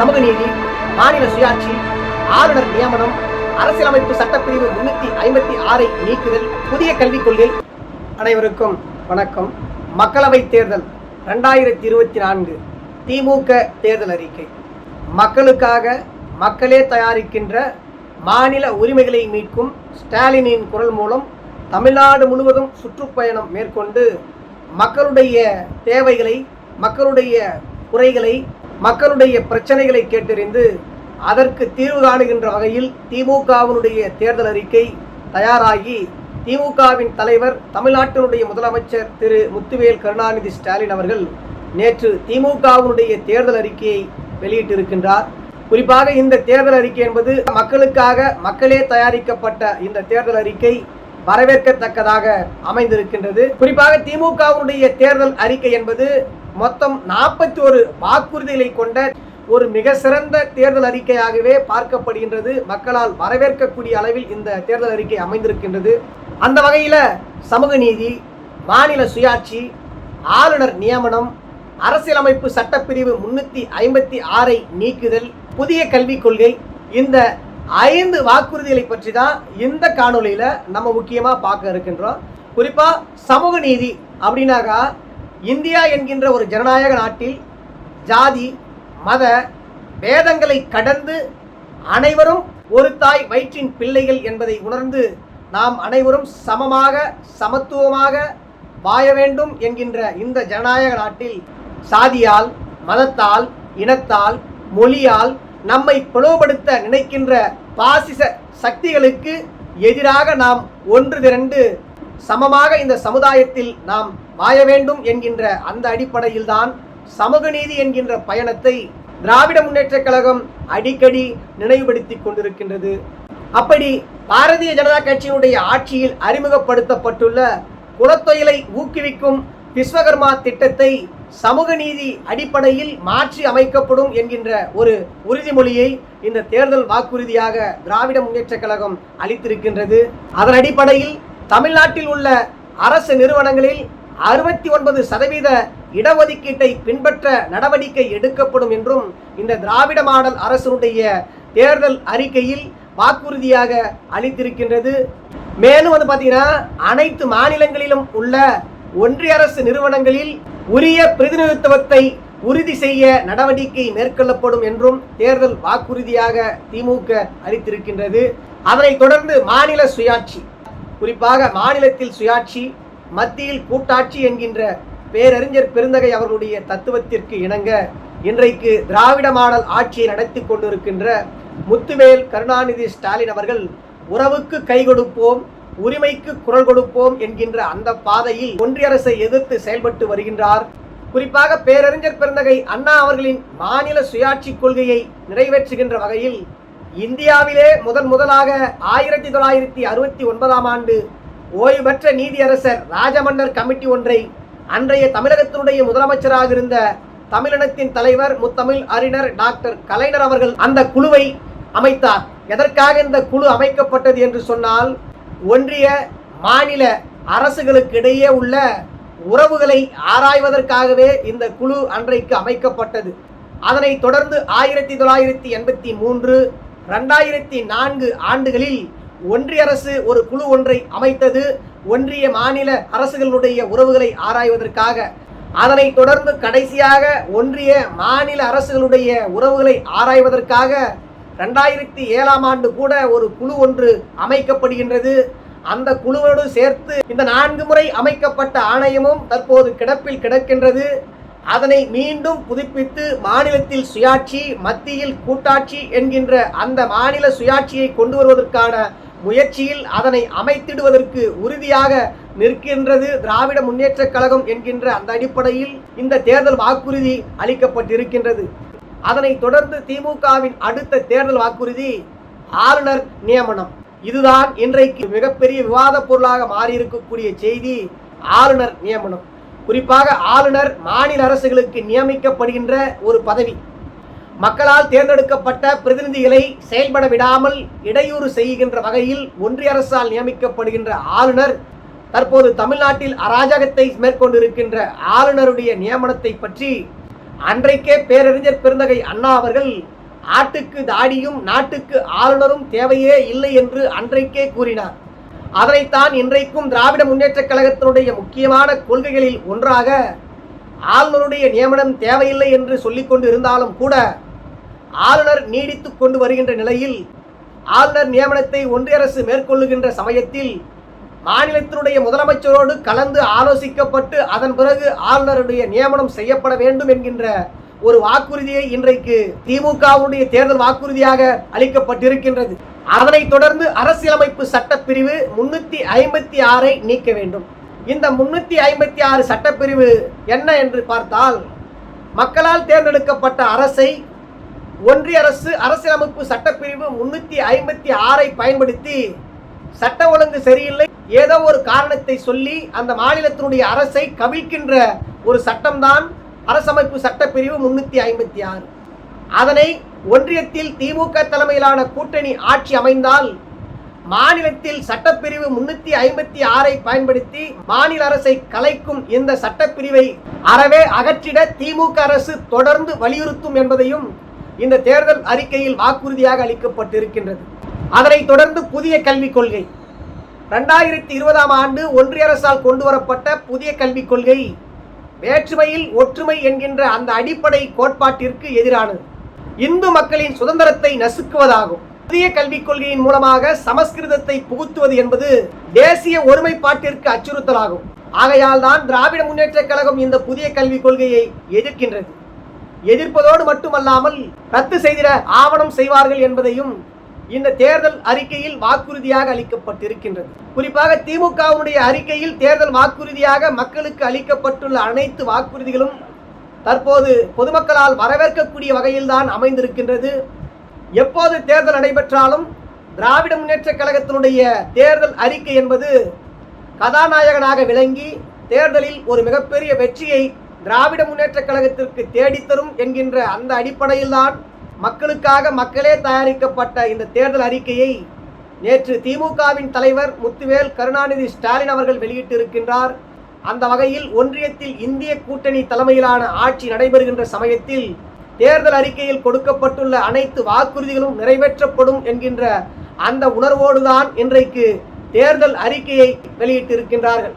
சமூக நீதி மாநில சுயாட்சி ஆளுநர் நியமனம் அரசியலமைப்பு சட்டப்பிரிவு முன்னூத்தி ஐம்பத்தி ஆறை நீக்குதல் புதிய கல்விக் கொள்கை அனைவருக்கும் வணக்கம். மக்களவைத் தேர்தல் ரெண்டாயிரத்தி இருபத்தி நான்கு திமுக தேர்தல் அறிக்கை. மக்களுக்காக மக்களே தயாரிக்கின்ற மாநில உரிமைகளை மீட்கும் ஸ்டாலினின் குரல் மூலம் தமிழ்நாடு முழுவதும் சுற்றுப்பயணம் மேற்கொண்டு மக்களுடைய தேவைகளை மக்களுடைய குறைகளை மக்களுடைய பிரச்சனைகளை கேட்டறிந்து அதற்கு தீர்வு காணுகின்ற வகையில் திமுகவினுடைய தேர்தல் அறிக்கை தயாராகி திமுகவின் தலைவர் தமிழ்நாட்டினுடைய முதலமைச்சர் திரு. முத்துவேல் கருணாநிதி ஸ்டாலின் அவர்கள் நேற்று திமுகவினுடைய தேர்தல் அறிக்கையை வெளியிட்டிருக்கின்றார். குறிப்பாக இந்த தேர்தல் அறிக்கை என்பது மக்களுக்காக மக்களே தயாரிக்கப்பட்ட இந்த தேர்தல் அறிக்கை வரவேற்கத்தக்கதாக அமைந்திருக்கின்றது. குறிப்பாக திமுகவினுடைய தேர்தல் அறிக்கை என்பது மொத்தம் நாற்பத்தி ஒரு வாக்குறுதிகளை கொண்ட ஒரு மிக சிறந்த தேர்தல் அறிக்கையாகவே பார்க்கப்படுகின்றது. மக்களால் வரவேற்கக்கூடிய அளவில் இந்த தேர்தல் அறிக்கை அமைந்திருக்கின்றது. அந்த வகையில் சமூக நீதி மாநில சுயாட்சி ஆளுநர் நியமனம் அரசியலமைப்பு சட்டப்பிரிவு முன்னூற்றி ஐம்பத்தி ஆறை நீக்குதல் புதிய கல்விக் கொள்கை இந்த ஐந்து வாக்குறுதிகளை பற்றி தான் இந்த காணொலியில் நம்ம முக்கியமாக பார்க்க இருக்கின்றோம். குறிப்பாக சமூக நீதி அப்படின்னாக்கா இந்தியா என்கின்ற ஒரு ஜனநாயக நாட்டில் ஜாதி மத வேதங்களை கடந்து அனைவரும் ஒரு தாய் வயிற்றின் பிள்ளைகள் என்பதை உணர்ந்து நாம் அனைவரும் சமமாக சமத்துவமாக வாழ வேண்டும் என்கின்ற இந்த ஜனநாயக நாட்டில் சாதியால் மதத்தால் இனத்தால் மொழியால் நம்மை பிளவுபடுத்த நினைக்கின்ற பாசிச சக்திகளுக்கு எதிராக நாம் ஒன்று திரண்டு சமமாக இந்த சமுதாயத்தில் நாம் வாழ வேண்டும் என்கின்ற அந்த அடிப்படையில்தான் சமூக நீதி என்கின்ற பயணத்தை திராவிட முன்னேற்றக் கழகம் அடிக்கடி நினைவுபடுத்தி கொண்டிருக்கின்றது. அப்படி பாரதிய ஜனதா கட்சியினுடைய ஆட்சியில் அறிமுகப்படுத்தப்பட்டுள்ள குலத்தொழிலை ஊக்குவிக்கும் விஸ்வகர்மா திட்டத்தை சமூக நீதி அடிப்படையில் மாற்றி அமைக்கப்படும் என்கின்ற ஒரு உறுதிமொழியை இந்த தேர்தல் வாக்குறுதியாக திராவிட முன்னேற்றக் கழகம் அளித்திருக்கின்றது. அதன் அடிப்படையில் தமிழ்நாட்டில் உள்ள அரசு நிறுவனங்களில் அறுபத்தி ஒன்பது சதவீத இடஒதுக்கீட்டை பின்பற்ற நடவடிக்கை எடுக்கப்படும் என்றும் இந்த திராவிட மாடல் அரசினுடைய தேர்தல் அறிக்கையில் வாக்குறுதியாக அளித்திருக்கின்றது. மேலும் வந்து பார்த்தீங்கன்னா அனைத்து மாநிலங்களிலும் உள்ள ஒன்றிய அரசு நிறுவனங்களில் உரிய பிரதிநிதித்துவத்தை உறுதி செய்ய நடவடிக்கை மேற்கொள்ளப்படும் என்றும் தேர்தல் வாக்குறுதியாக திமுக அளித்திருக்கின்றது அதனைத் தொடர்ந்து மாநில சுயாட்சி குறிப்பாக மாநிலத்தில் சுயாட்சி மத்தியில் கூட்டாட்சி என்கின்ற பேரறிஞர் பெருந்தகை அவர்களுடைய தத்துவத்திற்கு இணங்க இன்றைக்கு திராவிட மாடல் ஆட்சியை நடத்தி கொண்டிருக்கின்ற முத்துவேல் கருணாநிதி ஸ்டாலின் அவர்கள் உறவுக்கு கை கொடுப்போம் உரிமைக்கு குரல் கொடுப்போம் என்கின்ற அந்த பாதையில் ஒன்றிய அரசை எதிர்த்து செயல்பட்டு வருகின்றார். குறிப்பாக பேரறிஞர் பெருந்தகை அண்ணா அவர்களின் மாநில சுயாட்சி கொள்கையை நிறைவேற்றுகின்ற வகையில் இந்தியாவிலே முதன் முதலாக ஆயிரத்தி தொள்ளாயிரத்தி அறுபத்தி ஒன்பதாம் ஆண்டு ஓய்வு பெற்ற நீதியரசர் ராஜமன்னர் கமிட்டி ஒன்றை அன்றைய தமிழகத்தினுடைய முதலமைச்சராக இருந்த தமிழினத்தின் தலைவர் முத்தமிழ் அறிஞர் டாக்டர் கலைஞர் அவர்கள் அந்த குழுவை அமைத்தார். எதற்காக இந்த குழு அமைக்கப்பட்டது என்று சொன்னால் ஒன்றிய மாநில அரசுகளுக்கு இடையே உள்ள உறவுகளை ஆராய்வதற்காகவே இந்த குழு அன்றைக்கு அமைக்கப்பட்டது. அதனைத் தொடர்ந்து ஆயிரத்தி தொள்ளாயிரத்தி எண்பத்தி மூன்று ரெண்டாயிரத்தி நான்கு ஆண்டுகளில் ஒன்றிய அரசு ஒரு குழு ஒன்றை அமைத்தது. ஒன்றிய மாநில அரசுகளுடைய உறவுகளை ஆராய்வதற்காக. அதனை தொடர்ந்து கடைசியாக ஒன்றிய மாநில அரசுகளுடைய உறவுகளை ஆராய்வதற்காக ரெண்டாயிரத்தி ஏழாம் ஆண்டு கூட ஒரு குழு ஒன்று அமைக்கப்படுகின்றது. அந்த குழுவோடு சேர்த்து இந்த நான்கு முறை அமைக்கப்பட்ட ஆணையமும் தற்போது கிடப்பில் கிடக்கின்றது. அதனை மீண்டும் புதுப்பித்து மாநிலத்தில் சுயாட்சி மத்தியில் கூட்டாட்சி என்கின்ற அந்த மாநில சுயாட்சியை கொண்டு வருவதற்கான முயற்சியில் அதனை அமைத்திடுவதற்கு உறுதியாக நிற்கின்றது திராவிட முன்னேற்றக் கழகம் என்கின்ற அந்த அடிப்படையில் இந்த தேர்தல் வாக்குறுதி அளிக்கப்பட்டிருக்கின்றது. அதனைத் தொடர்ந்து திமுகவின் அடுத்த தேர்தல் வாக்குறுதி ஆளுநர் நியமனம். இதுதான் இன்றைக்கு மிகப்பெரிய விவாத பொருளாக மாறியிருக்கக்கூடிய செய்தி ஆளுநர் நியமனம். குறிப்பாக ஆளுநர் மாநில அரசுகளுக்கு நியமிக்கப்படுகின்ற ஒரு பதவி. மக்களால் தேர்ந்தெடுக்கப்பட்ட பிரதிநிதிகளை செயல்பட விடாமல் இடையூறு செய்கின்ற வகையில் ஒன்றிய அரசால் நியமிக்கப்படுகின்ற ஆளுநர் தற்போது தமிழ்நாட்டில் அராஜகத்தை மேற்கொண்டிருக்கின்ற ஆளுநருடைய நியமனத்தை பற்றி அன்றைக்கே பேரறிஞர் பெருந்தகை அண்ணா அவர்கள் ஆட்டுக்கு தாடியும் நாட்டுக்கு ஆளுநரும் தேவையே இல்லை என்று அன்றைக்கே கூறினார். அதனைத்தான் இன்றைக்கும் திராவிட முன்னேற்றக் கழகத்தினுடைய முக்கியமான கொள்கைகளில் ஒன்றாக ஆளுநருடைய நியமனம் தேவையில்லை என்று சொல்லிக் கொண்டு இருந்தாலும் கூட ஆளுநர் நீடித்து கொண்டு வருகின்ற நிலையில் ஆளுநர் நியமனத்தை ஒன்றிய அரசு மேற்கொள்ளுகின்ற சமயத்தில் மாநிலத்தினுடைய முதலமைச்சரோடு கலந்து ஆலோசிக்கப்பட்டு அதன் பிறகு ஆளுநருடைய நியமனம் செய்யப்பட வேண்டும் என்கின்ற ஒரு வாக்குறுதியை இன்றைக்கு திமுகவுடைய தேர்தல் வாக்குறுதியாக அளிக்கப்பட்டிருக்கின்றது. அதனைத் தொடர்ந்து அரசியலமைப்பு சட்டப்பிரிவு முன்னூத்தி ஐம்பத்தி ஆறை நீக்க வேண்டும். இந்த முன்னூத்தி ஐம்பத்தி ஆறு சட்டப்பிரிவு என்ன என்று பார்த்தால் மக்களால் தேர்ந்தெடுக்கப்பட்ட அரசை ஒன்றிய அரசு அரசியலமைப்பு சட்டப்பிரிவு முன்னூத்தி ஐம்பத்தி ஆறை பயன்படுத்தி சட்ட ஒழுங்கு சரியில்லை. ஏதோ ஒரு காரணத்தை சொல்லி அந்த மாநிலத்தினுடைய அரசை கவிழ்க்கின்ற ஒரு சட்டம்தான் அரசமைப்பு சட்டப்பிரிவு முன்னூத்தி ஐம்பத்தி ஆறு. அதனை ஒன்றியத்தில் திமுக தலைமையிலான கூட்டணி ஆட்சி அமைந்தால் மாநிலத்தில் சட்டப்பிரிவு முன்னூத்தி ஐம்பத்தி ஆறை பயன்படுத்தி மாநில அரசை கலைக்கும் இந்த சட்டப்பிரிவை அறவே அகற்றிட திமுக அரசு தொடர்ந்து வலியுறுத்தும் என்பதையும் இந்த தேர்தல் அறிக்கையில் வாக்குறுதியாக அளிக்கப்பட்டிருக்கின்றது. அதனைத் தொடர்ந்து புதிய கல்விக் கொள்கை. ரெண்டாயிரத்தி இருபதாம் ஆண்டு ஒன்றிய அரசால் கொண்டு வரப்பட்ட புதிய கல்விக் கொள்கை வேற்றுமையில் ஒற்றுமை என்கின்ற அந்த அடிப்படை கோட்பாட்டிற்கு எதிரானது. இந்து மக்களின் சுதந்திரத்தை நசுக்குவதாகும். புதிய கல்விக் கொள்கையின் மூலமாக சமஸ்கிருதத்தை புகுத்துவது என்பது தேசிய ஒருமைப்பாட்டிற்கு அச்சுறுத்தலாகும். ஆகையால் தான் திராவிட முன்னேற்ற கழகம் இந்த புதிய கல்விக் கொள்கையை எதிர்க்கின்றது. எதிர்ப்பதோடு மட்டுமல்லாமல் ரத்து செய்திட ஆவணம் செய்வார்கள் என்பதையும் இந்த தேர்தல் அறிக்கையில் வாக்குறுதியாக அளிக்கப்பட்டிருக்கின்றது. குறிப்பாக திமுகவுடைய அறிக்கையில் தேர்தல் வாக்குறுதியாக மக்களுக்கு அளிக்கப்பட்டுள்ள அனைத்து வாக்குறுதிகளும் தற்போது பொதுமக்களால் வரவேற்கக்கூடிய வகையில்தான் அமைந்திருக்கின்றது. எப்போது தேர்தல் நடைபெற்றாலும் திராவிட முன்னேற்றக் கழகத்தினுடைய தேர்தல் அறிக்கை என்பது கதாநாயகனாக விளங்கி தேர்தலில் ஒரு மிகப்பெரிய வெற்றியை திராவிட முன்னேற்றக் கழகத்திற்கு தேடித்தரும் என்கின்ற அந்த அடிப்படையில்தான் மக்களுக்காக மக்களே தயாரிக்கப்பட்ட இந்த தேர்தல் அறிக்கையை நேற்று திமுகவின் தலைவர் முத்துவேல் கருணாநிதி ஸ்டாலின் அவர்கள் வெளியிட்டிருக்கின்றார். அந்த வகையில் ஒன்றியத்தில் இந்திய கூட்டணி தலைமையிலான ஆட்சி நடைபெறுகின்ற சமயத்தில் தேர்தல் அறிக்கையில் கொடுக்கப்பட்டுள்ள அனைத்து வாக்குறுதிகளும் நிறைவேற்றப்படும் என்கின்ற அந்த உணர்வோடுதான் இன்றைக்கு தேர்தல் அறிக்கையை வெளியிட்டிருக்கின்றார்கள்.